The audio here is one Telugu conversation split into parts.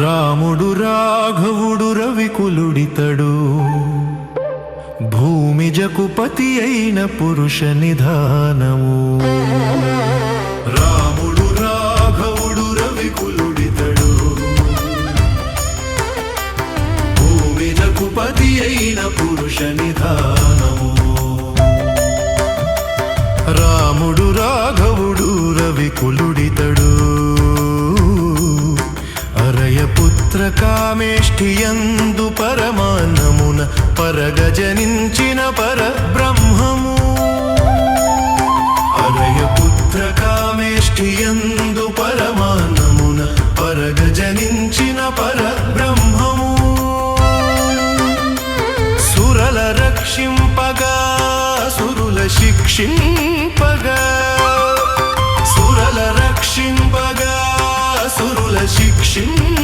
రాముడు రాఘవుడు రవికులుడితడు భూమిజకు పతి అయిన పురుష నిధానము. రాముడు రాఘవుడు రవికులుడితడు భూమిజకు పతి అయిన పురుష నిధానము. రాముడు రాఘవుడు రవికులుడితడు కామేష్ఠియందు పరమాన్నమున పరగజనించిన పరబ్రహ్మము. అరయపుత్ర కామేష్ఠియందు పరమాన్నమున పరగజనించిన పరబ్రహ్మము. సురల రక్షింపగా సురుల శిక్షింపగా సురల రక్షింపగా సురుల శిక్షింపగా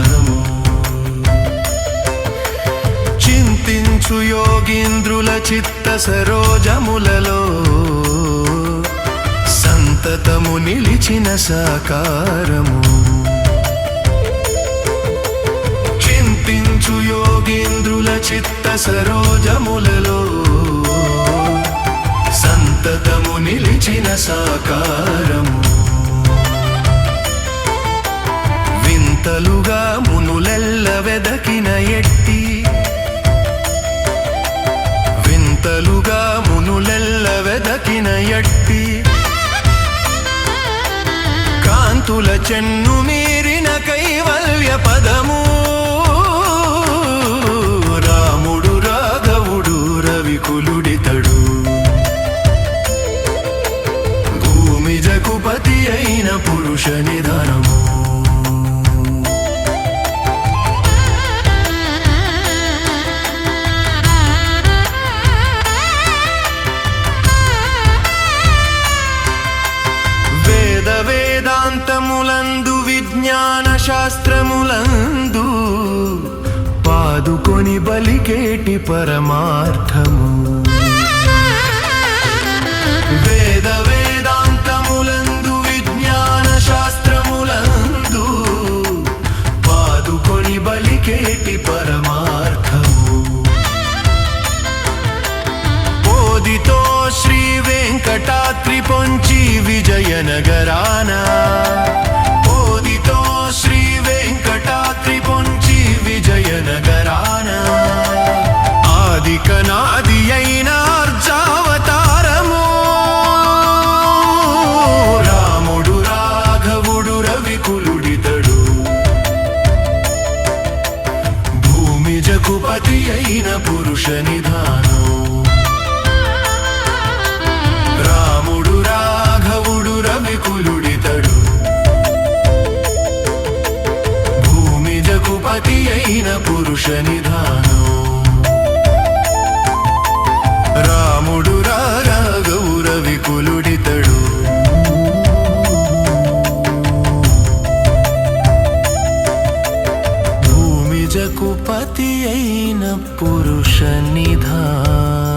జ్ఞానము. చింతించు యోగీంద్రుల చిత్త సరోజములలో. సంతతము నిలిచిన సాకారము. చింతించు యోగేంద్రుల చిత్త సరోజములలో. సంతతము నిలిచిన సాకారము. వింతలుగా చెన్ను మీరిన కైవల్య పదము. రాముడు రాఘవుడు రవికులుడితడు భూమి జగుపతి అయిన పురుష నిధనము. శాస్త్రములందు పాదుకొని బలికేటి పరమార్థము. వేద వేదాంతములందు విజ్ఞాన శాస్త్రములందు పాదుకొని బలికేటి పరమార్థము. బోధితో శ్రీ వెంకటాద్రి పొంచి విజయనగరానా జగుపతి అయిన పురుష నిధానం. రాముడు రాఘవుడు రవికులుడితడు. భూమి జగుపతి అయిన పురుష నిధానం. రాముడు రా రాఘవు రవికులుడితడు. భూమి జకుపతి అయిన పురుష నిధానం